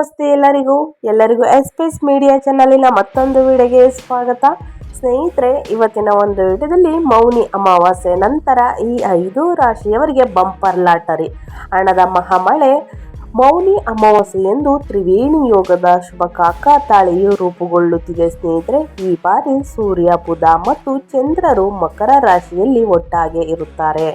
ನಮಸ್ತೆ ಎಲ್ಲರಿಗೂ ಎಲ್ಲರಿಗೂ ಎಸ್ ಪಿ ಎಸ್ ಮೀಡಿಯಾ ಚಾನಲಿನ ಮತ್ತೊಂದು ವಿಡಿಯೋಗೆ ಸ್ವಾಗತ. ಸ್ನೇಹಿತರೆ, ಇವತ್ತಿನ ಒಂದು ವಿಡಿಯೋದಲ್ಲಿ ಮೌನಿ ಅಮಾವಾಸ್ಯೆ ನಂತರ ಈ ಐದು ರಾಶಿಯವರಿಗೆ ಬಂಪರ್ ಲಾಟರಿ. ಹಣದ ಮಹಾಮಳೆ, ಮೌನಿ ಅಮಾವಾಸ್ಯೆ ಎಂದು ತ್ರಿವೇಣಿ ಯೋಗದ ಶುಭ ಕಾಕಾತಾಳಿಯು ರೂಪುಗೊಳ್ಳುತ್ತಿದೆ. ಸ್ನೇಹಿತರೆ, ಈ ಬಾರಿ ಸೂರ್ಯ, ಬುಧ ಮತ್ತು ಚಂದ್ರರು ಮಕರ ರಾಶಿಯಲ್ಲಿ ಒಟ್ಟಾಗೆ ಇರುತ್ತಾರೆ.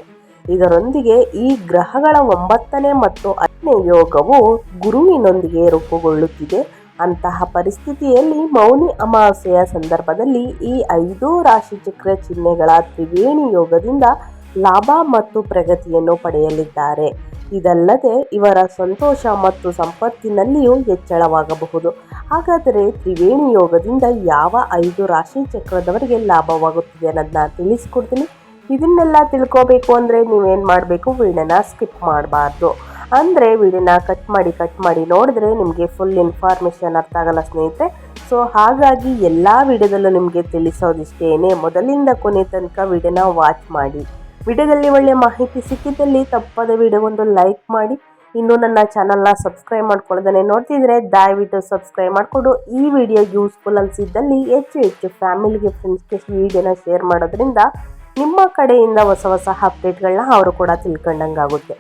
ಇದರೊಂದಿಗೆ ಈ ಗ್ರಹಗಳ ಒಂಬತ್ತನೇ ಮತ್ತು ಹತ್ತನೇ ಯೋಗವು ಗುರುವಿನೊಂದಿಗೆ ರೂಪುಗೊಳ್ಳುತ್ತಿದೆ. ಅಂತಹ ಪರಿಸ್ಥಿತಿಯಲ್ಲಿ ಮೌನಿ ಅಮಾವಾಸ್ಯೆಯ ಸಂದರ್ಭದಲ್ಲಿ ಈ ಐದು ರಾಶಿ ಚಕ್ರ ಚಿಹ್ನೆಗಳ ತ್ರಿವೇಣಿ ಯೋಗದಿಂದ ಲಾಭ ಮತ್ತು ಪ್ರಗತಿಯನ್ನು ಪಡೆಯಲಿದ್ದಾರೆ. ಇದಲ್ಲದೆ ಇವರ ಸಂತೋಷ ಮತ್ತು ಸಂಪತ್ತಿನಲ್ಲಿಯೂ ಹೆಚ್ಚಳವಾಗಬಹುದು. ಹಾಗಾದರೆ ತ್ರಿವೇಣಿ ಯೋಗದಿಂದ ಯಾವ ಐದು ರಾಶಿ ಚಕ್ರದವರಿಗೆ ಲಾಭವಾಗುತ್ತಿದೆ ಅನ್ನೋದನ್ನ ತಿಳಿಸ್ಕೊಡ್ತೀನಿ. ಇದನ್ನೆಲ್ಲ ತಿಳ್ಕೋಬೇಕು ಅಂದರೆ ನೀವೇನು ಮಾಡಬೇಕು? ವಿಡಿಯೋನ ಸ್ಕಿಪ್ ಮಾಡಬಾರ್ದು. ಅಂದರೆ ವಿಡಿಯೋನ ಕಟ್ ಮಾಡಿ ಕಟ್ ಮಾಡಿ ನೋಡಿದ್ರೆ ನಿಮಗೆ ಫುಲ್ ಇನ್ಫಾರ್ಮೇಷನ್ ಅರ್ಥ ಆಗಲ್ಲ ಸ್ನೇಹಿತರೆ. ಸೊ ಹಾಗಾಗಿ ಎಲ್ಲ ವಿಡಿಯೋದಲ್ಲೂ ನಿಮಗೆ ತಿಳಿಸೋದಿಷ್ಟೇನೆ. ಮೊದಲಿಂದ ಕೊನೆ ತನಕ ವಿಡಿಯೋನ ವಾಚ್ ಮಾಡಿ. ವಿಡಿಯೋದಲ್ಲಿ ಒಳ್ಳೆಯ ಮಾಹಿತಿ ಸಿಕ್ಕಿದ್ದಲ್ಲಿ ತಪ್ಪದ ವಿಡಿಯೋಗೊಂದು ಲೈಕ್ ಮಾಡಿ. ಇನ್ನೂ ನನ್ನ ಚಾನಲ್ನ ಸಬ್ಸ್ಕ್ರೈಬ್ ಮಾಡ್ಕೊಳ್ಳೋದನ್ನೇ ನೋಡ್ತಿದ್ರೆ ದಯವಿಟ್ಟು ಸಬ್ಸ್ಕ್ರೈಬ್ ಮಾಡಿಕೊಂಡು ಈ ವಿಡಿಯೋ ಯೂಸ್ಫುಲ್ ಅನಿಸಿದ್ದಲ್ಲಿ ಹೆಚ್ಚು ಹೆಚ್ಚು ಫ್ಯಾಮಿಲಿಗೆ ಫ್ರೆಂಡ್ಸ್ಗೆ ವಿಡಿಯೋನ ಶೇರ್ ಮಾಡೋದ್ರಿಂದ ನಿಮ್ಮ ಕಡೆಯಿಂದ ಹೊಸ ಹೊಸ ಅಪ್ಡೇಟ್ಗಳನ್ನ ಅವರು ಕೂಡ ತಿಳ್ಕೊಂಡಂಗಾಗುತ್ತೆ.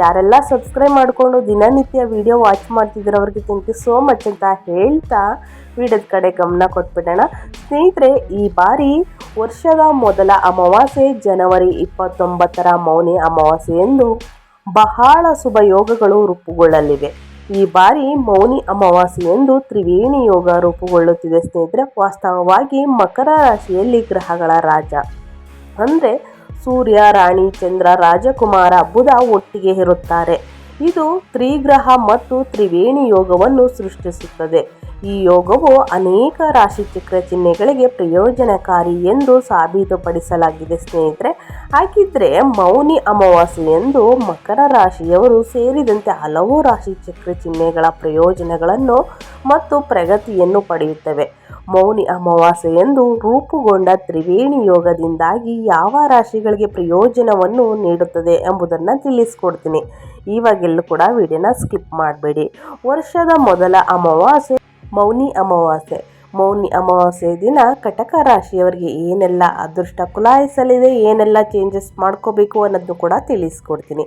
ಯಾರೆಲ್ಲ ಸಬ್ಸ್ಕ್ರೈಬ್ ಮಾಡಿಕೊಂಡು ದಿನನಿತ್ಯ ವಿಡಿಯೋ ವಾಚ್ ಮಾಡ್ತಿದ್ರು ಅವ್ರಿಗೆ ಥ್ಯಾಂಕ್ ಯು ಸೋ ಮಚ್ ಅಂತ ಹೇಳ್ತಾ ವಿಡಿಯೋದ ಕಡೆ ಗಮನ ಕೊಟ್ಬಿಡೋಣ. ಸ್ನೇಹಿತರೆ, ಈ ಬಾರಿ ವರ್ಷದ ಮೊದಲ ಅಮಾವಾಸ್ಯೆ ಜನವರಿ ಇಪ್ಪತ್ತೊಂಬತ್ತರ ಮೌನಿ ಅಮಾವಾಸ್ಯೆ ಎಂದು ಬಹಳ ಶುಭ ಯೋಗಗಳು ರೂಪುಗೊಳ್ಳಲಿವೆ. ಈ ಬಾರಿ ಮೌನಿ ಅಮಾವಾಸ್ಯೆ ಎಂದು ತ್ರಿವೇಣಿ ಯೋಗ ರೂಪುಗೊಳ್ಳುತ್ತಿದೆ ಸ್ನೇಹಿತರೆ. ವಾಸ್ತವವಾಗಿ ಮಕರ ರಾಶಿಯಲ್ಲಿ ಗ್ರಹಗಳ ರಾಜ. ಅಂದರೆ ಸೂರ್ಯ, ರಾಣಿ, ಚಂದ್ರ, ರಾಜಕುಮಾರ ಬುಧ ಒಟ್ಟಿಗೆ ಇರುತ್ತಾರೆ. ಇದು ತ್ರಿಗ್ರಹ ಮತ್ತು ತ್ರಿವೇಣಿ ಯೋಗವನ್ನು ಸೃಷ್ಟಿಸುತ್ತದೆ. ಈ ಯೋಗವು ಅನೇಕ ರಾಶಿಚಕ್ರ ಚಿಹ್ನೆಗಳಿಗೆ ಪ್ರಯೋಜನಕಾರಿ ಎಂದು ಸಾಬೀತುಪಡಿಸಲಾಗಿದೆ. ಸ್ನೇಹಿತರೆ, ಹಾಗಿದ್ರೆ ಮೌನಿ ಅಮಾವಾಸ್ಯೆ ಎಂದು ಮಕರ ರಾಶಿಯವರು ಸೇರಿದಂತೆ ಹಲವು ರಾಶಿಚಕ್ರ ಚಿಹ್ನೆಗಳ ಪ್ರಯೋಜನಗಳನ್ನು ಮತ್ತು ಪ್ರಗತಿಯನ್ನು ಪಡೆಯುತ್ತವೆ. ಮೌನಿ ಅಮಾವಾಸ್ಯೆ ಎಂದು ರೂಪುಗೊಂಡ ತ್ರಿವೇಣಿ ಯೋಗದಿಂದಾಗಿ ಯಾವ ರಾಶಿಗಳಿಗೆ ಪ್ರಯೋಜನವನ್ನು ನೀಡುತ್ತದೆ ಎಂಬುದನ್ನು ತಿಳಿಸ್ಕೊಡ್ತೀನಿ. ಇವಾಗೆಲ್ಲೂ ಕೂಡ ವಿಡಿಯೋನ ಸ್ಕಿಪ್ ಮಾಡಬೇಡಿ. ವರ್ಷದ ಮೊದಲ ಅಮಾವಾಸ್ಯೆ ಮೌನಿ ಅಮಾವಾಸ್ಯೆ. ಮೌನಿ ಅಮಾವಾಸ್ಯೆ ದಿನ ಕಟಕ ರಾಶಿಯವರಿಗೆ ಏನೆಲ್ಲ ಅದೃಷ್ಟ ಕುಲಾಯಿಸಲಿದೆ, ಏನೆಲ್ಲ ಚೇಂಜಸ್ ಮಾಡ್ಕೋಬೇಕು ಅನ್ನೋದನ್ನು ಕೂಡ ತಿಳಿಸ್ಕೊಡ್ತೀನಿ.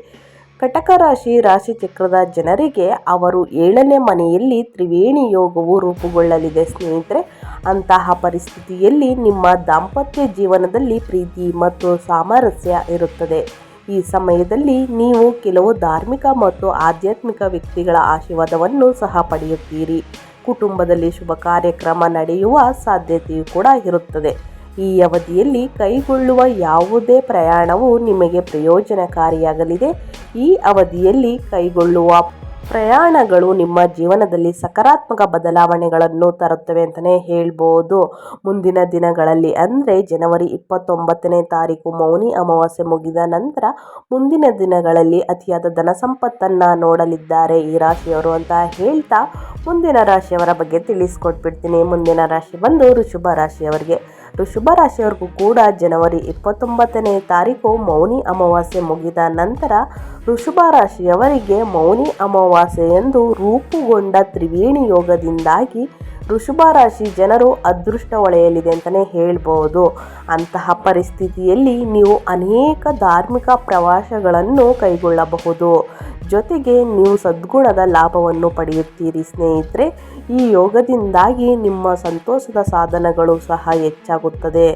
ಕಟಕ ರಾಶಿ ರಾಶಿ ಚಕ್ರದ ಜನರಿಗೆ ಅವರು ಏಳನೇ ಮನೆಯಲ್ಲಿ ತ್ರಿವೇಣಿ ಯೋಗವು ರೂಪುಗೊಳ್ಳಲಿದೆ. ಸ್ನೇಹಿತರೆ, ಅಂತಹ ಪರಿಸ್ಥಿತಿಯಲ್ಲಿ ನಿಮ್ಮ ದಾಂಪತ್ಯ ಜೀವನದಲ್ಲಿ ಪ್ರೀತಿ ಮತ್ತು ಸಾಮರಸ್ಯ ಇರುತ್ತದೆ. ಈ ಸಮಯದಲ್ಲಿ ನೀವು ಕೆಲವು ಧಾರ್ಮಿಕ ಮತ್ತು ಆಧ್ಯಾತ್ಮಿಕ ವ್ಯಕ್ತಿಗಳ ಆಶೀರ್ವಾದವನ್ನು ಸಹ ಪಡೆಯುತ್ತೀರಿ. ಕುಟುಂಬದಲ್ಲಿ ಶುಭ ಕಾರ್ಯಕ್ರಮ ನಡೆಯುವ ಸಾಧ್ಯತೆಯೂ ಕೂಡ ಇರುತ್ತದೆ. ಈ ಅವಧಿಯಲ್ಲಿ ಕೈಗೊಳ್ಳುವ ಯಾವುದೇ ಪ್ರಯಾಣವು ನಿಮಗೆ ಪ್ರಯೋಜನಕಾರಿಯಾಗಲಿದೆ. ಈ ಅವಧಿಯಲ್ಲಿ ಕೈಗೊಳ್ಳುವ ಪ್ರಯಾಣಗಳು ನಿಮ್ಮ ಜೀವನದಲ್ಲಿ ಸಕಾರಾತ್ಮಕ ಬದಲಾವಣೆಗಳನ್ನು ತರುತ್ತವೆ ಅಂತಲೇ ಹೇಳ್ಬೋದು. ಮುಂದಿನ ದಿನಗಳಲ್ಲಿ, ಅಂದರೆ ಜನವರಿ ಇಪ್ಪತ್ತೊಂಬತ್ತನೇ ತಾರೀಕು ಮೌನಿ ಅಮಾವಾಸ್ಯೆ ಮುಗಿದ ನಂತರ ಮುಂದಿನ ದಿನಗಳಲ್ಲಿ ಅತಿಯಾದ ಧನ ಸಂಪತ್ತನ್ನು ನೋಡಲಿದ್ದಾರೆ ಈ ರಾಶಿಯವರು ಅಂತ ಹೇಳ್ತಾ ಮುಂದಿನ ರಾಶಿಯವರ ಬಗ್ಗೆ ತಿಳಿಸ್ಕೊಟ್ಬಿಡ್ತೀನಿ. ಮುಂದಿನ ರಾಶಿ ಬಂದು ಋಷಭ ರಾಶಿಯವರಿಗೆ. ಋಷಭ ರಾಶಿಯವರೆಗೂ ಕೂಡ ಜನವರಿ ಇಪ್ಪತ್ತೊಂಬತ್ತನೇ ತಾರೀಕು ಮೌನಿ ಅಮಾವಾಸ್ಯೆ ಮುಗಿದ ನಂತರ ಋಷಭ ರಾಶಿಯವರಿಗೆ ಮೌನಿ ಅಮಾವಾಸ್ಯೆ ಎಂದು ರೂಪುಗೊಂಡ ತ್ರಿವೇಣಿ ಯೋಗದಿಂದಾಗಿ ಋಷಭ ರಾಶಿ ಜನರು ಅದೃಷ್ಟ ಒಳೆಯಲಿದೆ ಅಂತಲೇ ಹೇಳ್ಬೋದು. ಅಂತಹ ಪರಿಸ್ಥಿತಿಯಲ್ಲಿ ನೀವು ಅನೇಕ ಧಾರ್ಮಿಕ ಪ್ರವಾಸಗಳನ್ನು ಕೈಗೊಳ್ಳಬಹುದು. ಜೊತೆಗೆ ನೀವು ಸದ್ಗುಣದ ಲಾಭವನ್ನು ಪಡೆಯುತ್ತೀರಿ ಸ್ನೇಹಿತರೆ. ಈ ಯೋಗದಿಂದಾಗಿ ನಿಮ್ಮ ಸಂತೋಷದ ಸಾಧನಗಳು ಸಹ ಹೆಚ್ಚಾಗುತ್ತದೆ.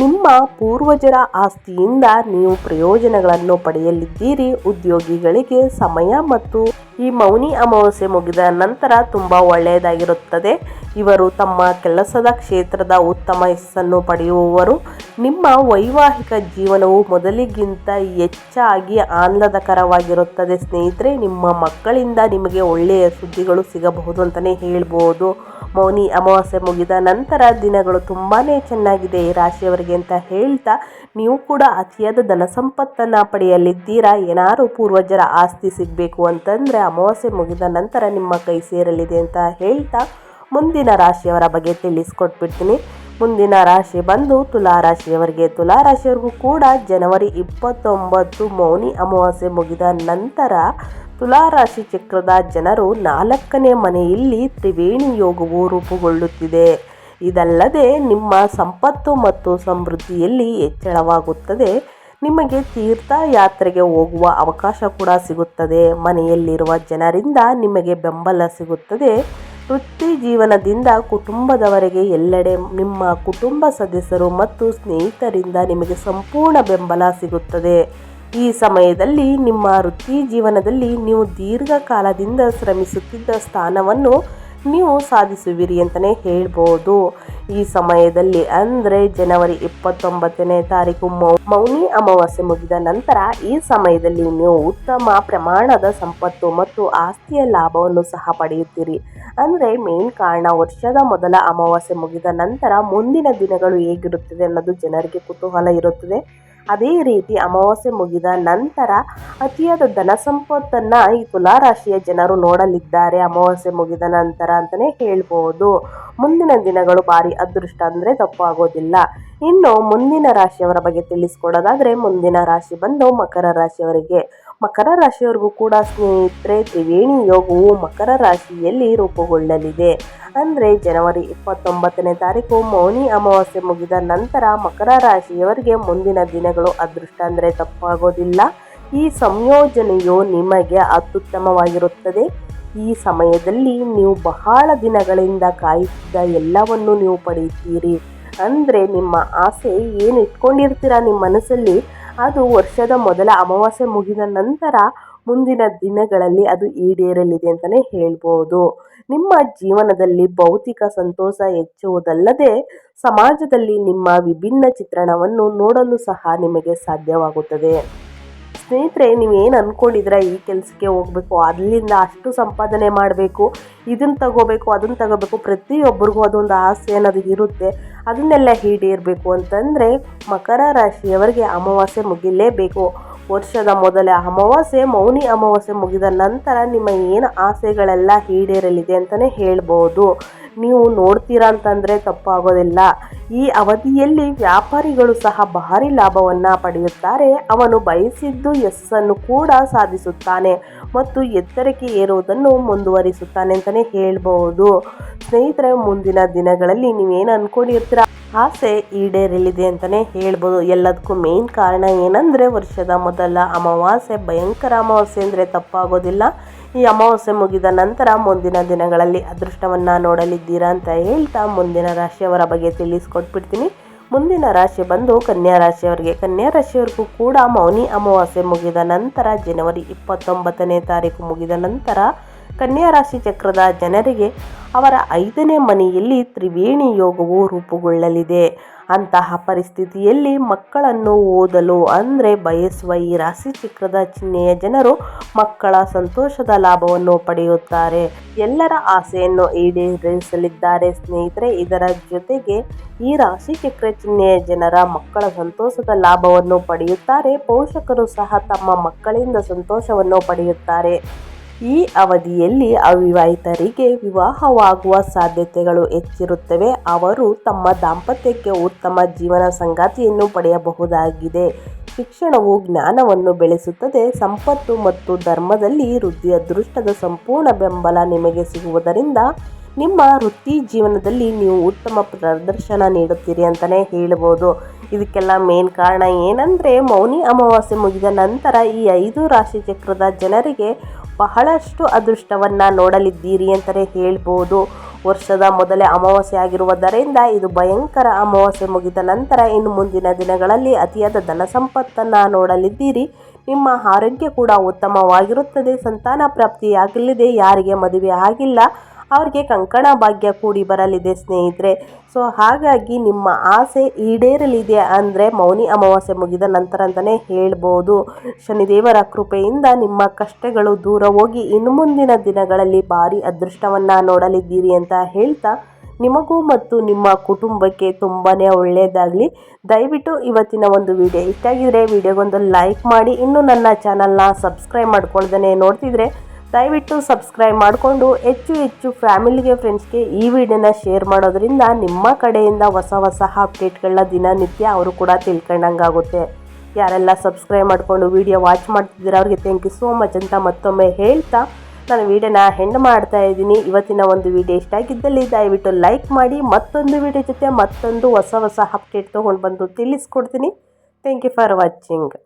ನಿಮ್ಮ ಪೂರ್ವಜರ ಆಸ್ತಿಯಿಂದ ನೀವು ಪ್ರಯೋಜನಗಳನ್ನು ಪಡೆಯಲಿದ್ದೀರಿ. ಉದ್ಯೋಗಿಗಳಿಗೆ ಸಮಯ ಮತ್ತು ಈ ಮೌನಿ ಅಮಾವಾಸ್ಯೆ ಮುಗಿದ ನಂತರ ತುಂಬ ಒಳ್ಳೆಯದಾಗಿರುತ್ತದೆ. ಇವರು ತಮ್ಮ ಕೆಲಸದ ಕ್ಷೇತ್ರದ ಉತ್ತಮ ಯಶಸ್ಸನ್ನು ಪಡೆಯುವವರು. ನಿಮ್ಮ ವೈವಾಹಿಕ ಜೀವನವು ಮೊದಲಿಗಿಂತ ಹೆಚ್ಚಾಗಿ ಆಹ್ಲಾದಕರವಾಗಿರುತ್ತದೆ. ಸ್ನೇಹಿತರೆ, ನಿಮ್ಮ ಮಕ್ಕಳಿಂದ ನಿಮಗೆ ಒಳ್ಳೆಯ ಸುದ್ದಿಗಳು ಸಿಗಬಹುದು ಅಂತಲೇ ಹೇಳ್ಬೋದು. ಮೌನಿ ಅಮಾವಾಸ್ಯೆ ಮುಗಿದ ನಂತರ ದಿನಗಳು ತುಂಬಾ ಚೆನ್ನಾಗಿದೆ. ಈ ರಾಶಿಯವರಿಗೆ ಅಂತ ಹೇಳ್ತಾ, ನೀವು ಕೂಡ ಅತಿಯಾದ ಧನ ಸಂಪತ್ತನ್ನು ಪಡೆಯಲಿದ್ದೀರಾ? ಏನಾರು ಪೂರ್ವಜರ ಆಸ್ತಿ ಸಿಗಬೇಕು ಅಂತಂದರೆ ಅಮಾವಾಸ್ಯೆ ಮುಗಿದ ನಂತರ ನಿಮ್ಮ ಕೈ ಸೇರಲಿದೆ ಅಂತ ಹೇಳ್ತಾ ಮುಂದಿನ ರಾಶಿಯವರ ಬಗ್ಗೆ ತಿಳಿಸ್ಕೊಟ್ಬಿಡ್ತೀನಿ. ಮುಂದಿನ ರಾಶಿ ಬಂದು ತುಲಾ ರಾಶಿಯವರಿಗೆ, ತುಲಾ ರಾಶಿಯವರಿಗೂ ಕೂಡ ಜನವರಿ ಇಪ್ಪತ್ತೊಂಬತ್ತು ಮೌನಿ ಅಮಾವಾಸ್ಯೆ ಮುಗಿದ ನಂತರ ತುಲಾರಾಶಿ ಚಕ್ರದ ಜನರು ನಾಲ್ಕನೇ ಮನೆಯಲ್ಲಿ ತ್ರಿವೇಣಿ ಯೋಗವು ರೂಪುಗೊಳ್ಳುತ್ತಿದೆ. ಇದಲ್ಲದೆ ನಿಮ್ಮ ಸಂಪತ್ತು ಮತ್ತು ಸಮೃದ್ಧಿಯಲ್ಲಿ ಹೆಚ್ಚಳವಾಗುತ್ತದೆ. ನಿಮಗೆ ತೀರ್ಥಯಾತ್ರೆಗೆ ಹೋಗುವ ಅವಕಾಶ ಕೂಡ ಸಿಗುತ್ತದೆ. ಮನೆಯಲ್ಲಿರುವ ಜನರಿಂದ ನಿಮಗೆ ಬೆಂಬಲ ಸಿಗುತ್ತದೆ. ವೃತ್ತಿ ಜೀವನದಿಂದ ಕುಟುಂಬದವರೆಗೆ ಎಲ್ಲೆಡೆ ನಿಮ್ಮ ಕುಟುಂಬ ಸದಸ್ಯರು ಮತ್ತು ಸ್ನೇಹಿತರಿಂದ ನಿಮಗೆ ಸಂಪೂರ್ಣ ಬೆಂಬಲ ಸಿಗುತ್ತದೆ. ಈ ಸಮಯದಲ್ಲಿ ನಿಮ್ಮ ವೃತ್ತಿ ಜೀವನದಲ್ಲಿ ನೀವು ದೀರ್ಘಕಾಲದಿಂದ ಶ್ರಮಿಸುತ್ತಿದ್ದ ಸ್ಥಾನವನ್ನು ನೀವು ಸಾಧಿಸುವಿರಿ ಅಂತಲೇ ಹೇಳ್ಬೋದು. ಈ ಸಮಯದಲ್ಲಿ ಅಂದರೆ ಜನವರಿ ಇಪ್ಪತ್ತೊಂಬತ್ತನೇ ತಾರೀಕು ಮೌನಿ ಅಮಾವಾಸ್ಯೆ ಮುಗಿದ ನಂತರ ಈ ಸಮಯದಲ್ಲಿ ನೀವು ಉತ್ತಮ ಪ್ರಮಾಣದ ಸಂಪತ್ತು ಮತ್ತು ಆಸ್ತಿಯ ಲಾಭವನ್ನು ಸಹ ಪಡೆಯುತ್ತೀರಿ. ಅಂದರೆ ಮೇನ್ ಕಾರಣ ವರ್ಷದ ಮೊದಲ ಅಮಾವಾಸ್ಯೆ ಮುಗಿದ ನಂತರ ಮುಂದಿನ ದಿನಗಳು ಹೇಗಿರುತ್ತದೆ ಅನ್ನೋದು ಜನರಿಗೆ ಕುತೂಹಲ ಇರುತ್ತದೆ. ಅದೇ ರೀತಿ ಅಮಾವಾಸ್ಯೆ ಮುಗಿದ ನಂತರ ಅತಿಯಾದ ಧನ ಸಂಪತ್ತನ್ನು ಈ ತುಲಾರಾಶಿಯ ಜನರು ನೋಡಲಿದ್ದಾರೆ. ಅಮಾವಾಸ್ಯೆ ಮುಗಿದ ನಂತರ ಅಂತಲೇ ಹೇಳ್ಬೋದು. ಮುಂದಿನ ದಿನಗಳು ಭಾರಿ ಅದೃಷ್ಟ ಅಂದರೆ ತಪ್ಪಾಗೋದಿಲ್ಲ ಇನ್ನು ಮುಂದಿನ ರಾಶಿಯವರ ಬಗ್ಗೆ ತಿಳಿಸ್ಕೊಡೋದಾದರೆ ಮುಂದಿನ ರಾಶಿ ಬಂದು ಮಕರ ರಾಶಿಯವರಿಗೆ. ಮಕರ ರಾಶಿಯವರಿಗೂ ಕೂಡ ಸ್ನೇಹಿತರೆ, ತ್ರಿವೇಣಿ ಯೋಗವು ಮಕರ ರಾಶಿಯಲ್ಲಿ ರೂಪುಗೊಳ್ಳಲಿದೆ. ಅಂದರೆ ಜನವರಿ ಇಪ್ಪತ್ತೊಂಬತ್ತನೇ ತಾರೀಕು ಮೌನಿ ಅಮಾವಾಸ್ಯೆ ಮುಗಿದ ನಂತರ ಮಕರ ರಾಶಿಯವರಿಗೆ ಮುಂದಿನ ದಿನಗಳು ಅದೃಷ್ಟ ಅಂದರೆ ತಪ್ಪಾಗೋದಿಲ್ಲ. ಈ ಸಂಯೋಜನೆಯು ನಿಮಗೆ ಅತ್ಯುತ್ತಮವಾಗಿರುತ್ತದೆ. ಈ ಸಮಯದಲ್ಲಿ ನೀವು ಬಹಳ ದಿನಗಳಿಂದ ಕಾಯುತ್ತಿದ್ದ ಎಲ್ಲವನ್ನು ನೀವು ಪಡೆಯುತ್ತೀರಿ. ಅಂದರೆ ನಿಮ್ಮ ಆಸೆ ಏನು ಇಟ್ಕೊಂಡಿರ್ತೀರ ನಿಮ್ಮ ಮನಸ್ಸಲ್ಲಿ ಅದು ವರ್ಷದ ಮೊದಲ ಅಮಾವಾಸ್ಯೆ ಮುಗಿದ ನಂತರ ಮುಂದಿನ ದಿನಗಳಲ್ಲಿ ಅದು ಈಡೇರಲಿದೆ ಅಂತಲೇ ಹೇಳ್ಬೋದು. ನಿಮ್ಮ ಜೀವನದಲ್ಲಿ ಭೌತಿಕ ಸಂತೋಷ ಹೆಚ್ಚುವುದಲ್ಲದೆ ಸಮಾಜದಲ್ಲಿ ನಿಮ್ಮ ವಿಭಿನ್ನ ಚಿತ್ರಣವನ್ನು ನೋಡಲು ಸಹ ನಿಮಗೆ ಸಾಧ್ಯವಾಗುತ್ತದೆ. ಸ್ನೇಹಿತರೆ, ನೀವು ಏನು ಅಂದ್ಕೊಂಡಿದ್ರೆ ಈ ಕೆಲಸಕ್ಕೆ ಹೋಗಬೇಕು? ಅಲ್ಲಿಂದ ಅಷ್ಟು ಸಂಪಾದನೆ ಮಾಡಬೇಕು ಇದನ್ನು ತಗೋಬೇಕು ಅದನ್ನು ತಗೋಬೇಕು, ಪ್ರತಿಯೊಬ್ಬರಿಗೂ ಅದೊಂದು ಆಸೆ ಅನ್ನೋದು ಇರುತ್ತೆ. ಅದನ್ನೆಲ್ಲ ಈಡೇರಬೇಕು ಅಂತಂದರೆ ಮಕರ ರಾಶಿಯವರಿಗೆ ಅಮಾವಾಸ್ಯೆ ಮುಗಿಲೇಬೇಕು. ವರ್ಷದ ಮೊದಲೇ ಅಮಾವಾಸ್ಯೆ, ಮೌನಿ ಅಮಾವಾಸ್ಯೆ ಮುಗಿದ ನಂತರ ನಿಮ್ಮ ಏನು ಆಸೆಗಳೆಲ್ಲ ಈಡೇರಲಿದೆ ಅಂತಲೇ ಹೇಳ್ಬೋದು. ನೀವು ನೋಡ್ತೀರಾ ಅಂತಂದರೆ ತಪ್ಪಾಗೋದಿಲ್ಲ. ಈ ಅವಧಿಯಲ್ಲಿ ವ್ಯಾಪಾರಿಗಳು ಸಹ ಭಾರಿ ಲಾಭವನ್ನು ಪಡೆಯುತ್ತಾರೆ. ಅವನು ಬಯಸಿದ್ದು ಯಶಸ್ಸನ್ನು ಕೂಡ ಸಾಧಿಸುತ್ತಾನೆ. ಮತ್ತು ಎತ್ತರಕ್ಕೆ ಏರುವುದನ್ನು ಮುಂದುವರಿಸುತ್ತಾನೆ ಅಂತಲೇ ಹೇಳ್ಬೋದು ಸ್ನೇಹಿತರೆ, ಮುಂದಿನ ದಿನಗಳಲ್ಲಿ ನೀವೇನು ಅಂದ್ಕೊಂಡಿರ್ತೀರ ಆಸೆ ಈಡೇರಲಿದೆ ಅಂತಲೇ ಹೇಳ್ಬೋದು. ಎಲ್ಲದಕ್ಕೂ ಮೇನ್ ಕಾರಣ ಏನಂದರೆ, ವರ್ಷದ ಮೊದಲ ಅಮಾವಾಸ್ಯೆ ಭಯಂಕರ ಅಮಾವಾಸ್ಯೆ ಅಂದರೆ ತಪ್ಪಾಗೋದಿಲ್ಲ. ಈ ಅಮಾವಾಸ್ಯೆ ಮುಗಿದ ನಂತರ ಮುಂದಿನ ದಿನಗಳಲ್ಲಿ ಅದೃಷ್ಟವನ್ನು ನೋಡಲಿದ್ದೀರಾ ಅಂತ ಹೇಳ್ತಾ ಮುಂದಿನ ರಾಶಿಯವರ ಬಗ್ಗೆ ತಿಳಿಸ್ಕೊಟ್ಬಿಡ್ತೀನಿ. ಮುಂದಿನ ರಾಶಿ ಬಂದು ಕನ್ಯಾ ರಾಶಿಯವರಿಗೆ. ಕನ್ಯಾ ರಾಶಿಯವರಿಗೂ ಕೂಡ ಮೌನಿ ಅಮಾವಾಸ್ಯೆ ಮುಗಿದ ನಂತರ ಜನವರಿ ಇಪ್ಪತ್ತೊಂಬತ್ತನೇ ತಾರೀಕು ಮುಗಿದ ನಂತರ ಕನ್ಯಾ ರಾಶಿ ಚಕ್ರದ ಜನರಿಗೆ ಅವರ ಐದನೇ ಮನೆಯಲ್ಲಿ ತ್ರಿವೇಣಿ ಯೋಗವು ರೂಪುಗೊಳ್ಳಲಿದೆ. ಅಂತಹ ಪರಿಸ್ಥಿತಿಯಲ್ಲಿ ಮಕ್ಕಳನ್ನು ಓದಲು ಅಂದರೆ ಬಯಸುವ ಈ ರಾಶಿ ಚಕ್ರದ ಚಿಹ್ನೆಯ ಜನರು ಮಕ್ಕಳ ಸಂತೋಷದ ಲಾಭವನ್ನು ಪಡೆಯುತ್ತಾರೆ. ಎಲ್ಲರ ಆಸೆಯನ್ನು ಈಡೇರಿಸಲಿದ್ದಾರೆ ಸ್ನೇಹಿತರೆ. ಇದರ ಜೊತೆಗೆ ಈ ರಾಶಿ ಚಕ್ರ ಚಿಹ್ನೆಯ ಜನರ ಮಕ್ಕಳ ಸಂತೋಷದ ಲಾಭವನ್ನು ಪಡೆಯುತ್ತಾರೆ. ಪೋಷಕರು ಸಹ ತಮ್ಮ ಮಕ್ಕಳಿಂದ ಸಂತೋಷವನ್ನು ಪಡೆಯುತ್ತಾರೆ. ಈ ಅವಧಿಯಲ್ಲಿ ಅವಿವಾಹಿತರಿಗೆ ವಿವಾಹವಾಗುವ ಸಾಧ್ಯತೆಗಳು ಹೆಚ್ಚಿರುತ್ತವೆ. ಅವರು ತಮ್ಮ ದಾಂಪತ್ಯಕ್ಕೆ ಉತ್ತಮ ಜೀವನ ಸಂಗಾತಿಯನ್ನು ಪಡೆಯಬಹುದಾಗಿದೆ. ಶಿಕ್ಷಣವು ಜ್ಞಾನವನ್ನು ಬೆಳೆಸುತ್ತದೆ. ಸಂಪತ್ತು ಮತ್ತು ಧರ್ಮದಲ್ಲಿ ವೃದ್ಧಿ ಅದೃಷ್ಟದ ಸಂಪೂರ್ಣ ಬೆಂಬಲ ನಿಮಗೆ ಸಿಗುವುದರಿಂದ ನಿಮ್ಮ ವೃತ್ತಿ ಜೀವನದಲ್ಲಿ ನೀವು ಉತ್ತಮ ಪ್ರದರ್ಶನ ನೀಡುತ್ತೀರಿ ಅಂತಲೇ ಹೇಳ್ಬೋದು. ಇದಕ್ಕೆಲ್ಲ ಮೇನ್ ಕಾರಣ ಏನಂದರೆ ಮೌನಿ ಅಮಾವಾಸ್ಯೆ ಮುಗಿದ ನಂತರ ಈ ಐದು ರಾಶಿ ಚಕ್ರದ ಜನರಿಗೆ ಬಹಳಷ್ಟು ಅದೃಷ್ಟವನ್ನು ನೋಡಲಿದ್ದೀರಿ ಅಂತಲೇ ಹೇಳ್ಬೋದು. ವರ್ಷದ ಮೊದಲೇ ಅಮಾವಾಸ್ಯೆ ಆಗಿರುವುದರಿಂದ ಇದು ಭಯಂಕರ ಅಮಾವಾಸ್ಯೆ ಮುಗಿದ ನಂತರ ಇನ್ನು ಮುಂದಿನ ದಿನಗಳಲ್ಲಿ ಅತಿಯಾದ ಧನ ಸಂಪತ್ತನ್ನು ನೋಡಲಿದ್ದೀರಿ. ನಿಮ್ಮ ಆರೋಗ್ಯ ಕೂಡ ಉತ್ತಮವಾಗಿರುತ್ತದೆ, ಸಂತಾನ ಪ್ರಾಪ್ತಿಯಾಗಲಿದೆ, ಯಾರಿಗೆ ಮದುವೆ ಆಗಿಲ್ಲ. ಅವ್ರಿಗೆ ಕಂಕಣ ಭಾಗ್ಯ ಕೂಡಿ ಬರಲಿದೆ ಸ್ನೇಹಿತರೆ. ಸೊ ಹಾಗಾಗಿ ನಿಮ್ಮ ಆಸೆ ಈಡೇರಲಿದೆ ಅಂದರೆ ಮೌನಿ ಅಮಾವಾಸ್ಯೆ ಮುಗಿದ ನಂತರ ಅಂತಲೇ ಹೇಳ್ಬೋದು. ಶನಿದೇವರ ಕೃಪೆಯಿಂದ ನಿಮ್ಮ ಕಷ್ಟಗಳು ದೂರ ಹೋಗಿ ಇನ್ನು ಮುಂದಿನ ದಿನಗಳಲ್ಲಿ ಭಾರಿ ಅದೃಷ್ಟವನ್ನು ನೋಡಲಿದ್ದೀರಿ ಅಂತ ಹೇಳ್ತಾ ನಿಮಗೂ ಮತ್ತು ನಿಮ್ಮ ಕುಟುಂಬಕ್ಕೆ ತುಂಬಾ ಒಳ್ಳೆಯದಾಗಲಿ. ದಯವಿಟ್ಟು ಇವತ್ತಿನ ಒಂದು ವಿಡಿಯೋ ಇಷ್ಟ ಆಗಿದ್ರೆ ವಿಡಿಯೋಗೊಂದು ಲೈಕ್ ಮಾಡಿ. ಇನ್ನೂ ನನ್ನ ಚಾನಲ್ನ ಸಬ್ಸ್ಕ್ರೈಬ್ ಮಾಡ್ಕೊಳ್ದೇ ನೋಡ್ತಿದ್ರೆ ದಯವಿಟ್ಟು ಸಬ್ಸ್ಕ್ರೈಬ್ ಮಾಡಿಕೊಂಡು ಹೆಚ್ಚು ಹೆಚ್ಚು ಫ್ಯಾಮಿಲಿಗೆ, ಫ್ರೆಂಡ್ಸ್ಗೆ ಈ ವಿಡಿಯೋನ ಶೇರ್ ಮಾಡೋದ್ರಿಂದ ನಿಮ್ಮ ಕಡೆಯಿಂದ ಹೊಸ ಹೊಸ ಅಪ್ಡೇಟ್ಗಳನ್ನ ದಿನನಿತ್ಯ ಅವರು ಕೂಡ ತಿಳ್ಕೊಂಡಂಗಾಗುತ್ತೆ. ಯಾರೆಲ್ಲ ಸಬ್ಸ್ಕ್ರೈಬ್ ಮಾಡಿಕೊಂಡು ವಿಡಿಯೋ ವಾಚ್ ಮಾಡ್ತಿದ್ದೀರ, ಅವ್ರಿಗೆ ಥ್ಯಾಂಕ್ ಯು ಸೋ ಮಚ್ ಅಂತ ಮತ್ತೊಮ್ಮೆ ಹೇಳ್ತಾ ನಾನು ವಿಡಿಯೋನ ಹೆಂಡ್ ಮಾಡ್ತಾ ಇದ್ದೀನಿ. ಇವತ್ತಿನ ಒಂದು ವಿಡಿಯೋ ಇಷ್ಟ ಆಗಿದ್ದಲ್ಲಿ ದಯವಿಟ್ಟು ಲೈಕ್ ಮಾಡಿ, ಮತ್ತೊಂದು ವಿಡಿಯೋ ಜೊತೆ ಮತ್ತೊಂದು ಹೊಸ ಹೊಸ ಅಪ್ಡೇಟ್ ತೊಗೊಂಡು ಬಂದು ತಿಳಿಸ್ಕೊಡ್ತೀನಿ. Thank you for watching